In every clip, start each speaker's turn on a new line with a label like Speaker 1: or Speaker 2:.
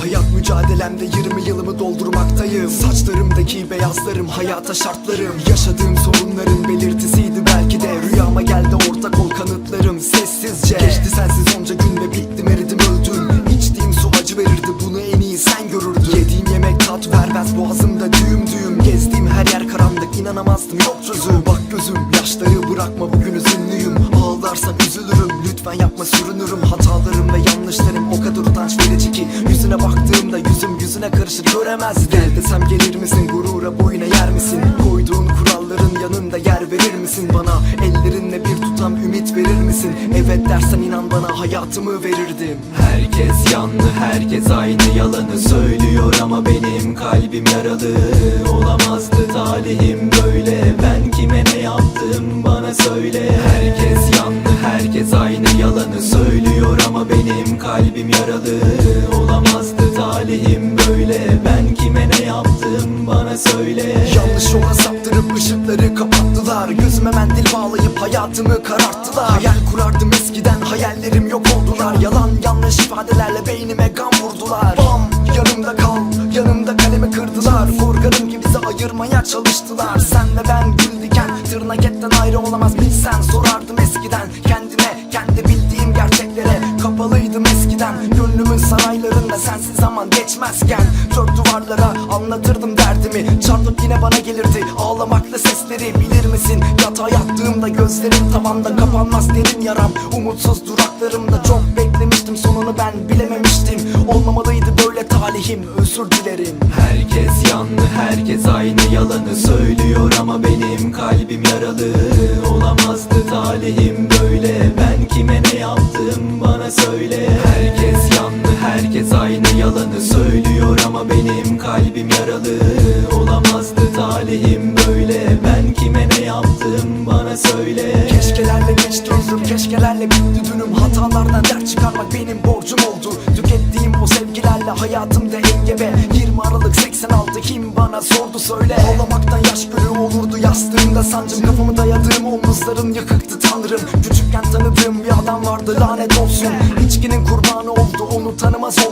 Speaker 1: Hayat mücadelemde 20 yılımı doldurmaktayım. Saçlarımdaki beyazlarım hayata şartlarım. Yaşadığım sorunların belirtisiydi belki de. Rüyama geldi ortak ol kanıtlarım sessizce. Geçti sensiz onca gün ve bittim eridim öldüm. İçtiğim su acı verirdi bunu inanamazdım yok çözüm. Bak gözüm yaşları bırakma bugün üzünlüyüm. Ağlarsan üzülürüm lütfen yapma sürünürüm. Hatalarım ve yanlışlarım o kadar utanç verici ki. Yüzüne baktığımda yüzüm yüzüne karışır göremez Gel desem gelir misin gurura boyuna yer misin? Koyduğun kuralların yanında yer verir misin? Bana Ellerinle bir tutam ümit verir misin? Evet dersen inan bana hayatımı verirdim.
Speaker 2: Herkes yanlı herkes aynı yalanı söylüyor ama benim kalbim yaralı Olamazdı. Talihim böyle ben kime ne yaptım bana söyle. Herkes yanlı herkes aynı yalanı söylüyor ama benim kalbim yaralı Olamazdı. Talihim böyle ben kime ne yaptım bana söyle.
Speaker 1: Yanlış yola saptırıp ışıkları Gözüme mendil bağlayıp hayatımı kararttılar. Hayal kurardım eskiden hayallerim yok oldular. Yalan yanlış ifadelerle beynime gam vurdular. Bam yanımda kal yanımda kalemi kırdılar. Korkarım ki bizi ayırmaya çalıştılar. Sen ve ben gül diken tırnak ayrı olamaz. Bilsen Sorardım eskiden gönlümün saraylarında sensiz zaman geçmezken Dört duvarlara anlatırdım derdimi. Çarpıp yine bana gelirdi ağlamakla sesleri. Bilir misin? Yatağa yattığımda gözlerim tavanda kapanmaz derin yaram. Umutsuz duraklarımda çok beklemiştim. Sonunu ben bilememiştim. Olmamalıydı böyle talihim. Özür dilerim.
Speaker 2: Herkes yanlı herkes aynı yalanı söylüyor ama benim kalbim yaralı Olamazdı söylüyor ama benim kalbim yaralı. Olamazdı talihim böyle. Ben kime ne yaptım bana söyle.
Speaker 1: Keşkelerle geçti ömrüm keşkelerle bitti dünüm. Hatalardan ders çıkarmak benim borcum oldu. Tükettiğim o sevgilerle hayatımda engebe. 20 Aralık 86 kim bana sordu söyle. Ağlamaktan yaş gölü olurdu yastığımda sancım. Kafamı dayadığım omuzların yakıktı tanrım. Küçükken tanıdığım bir adam vardı lanet olsun. İçkinin kurbanı oldu onu tanımaz oldum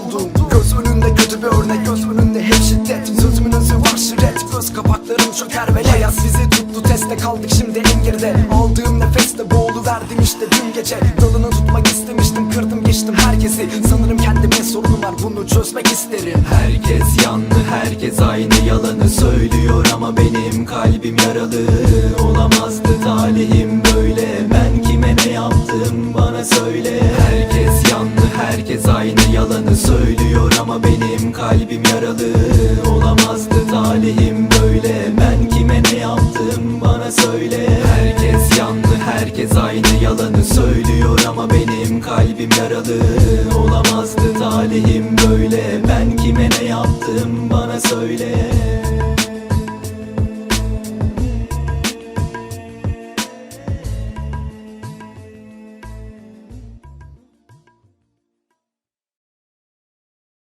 Speaker 1: ve Hayat bizi tuttu teste kaldık şimdi en geride Aldığım nefeste boğulu verdim işte dün gece. Dalını tutmak istemiştim kırdım geçtim herkesi. Sanırım kendime sorunum var bunu çözmek isterim.
Speaker 2: Herkes yanlı herkes aynı yalanı söylüyor ama benim kalbim yaralı. Olamazdı talihim böyle ben kime ne yaptım bana söyle. Herkes yanlı herkes aynı yalanı söylüyor ama benim kalbim yaralı. Olamazdı yalanı söylüyor ama benim kalbim yaralı. Olamazdı talihim böyle. Ben kime ne yaptım bana söyle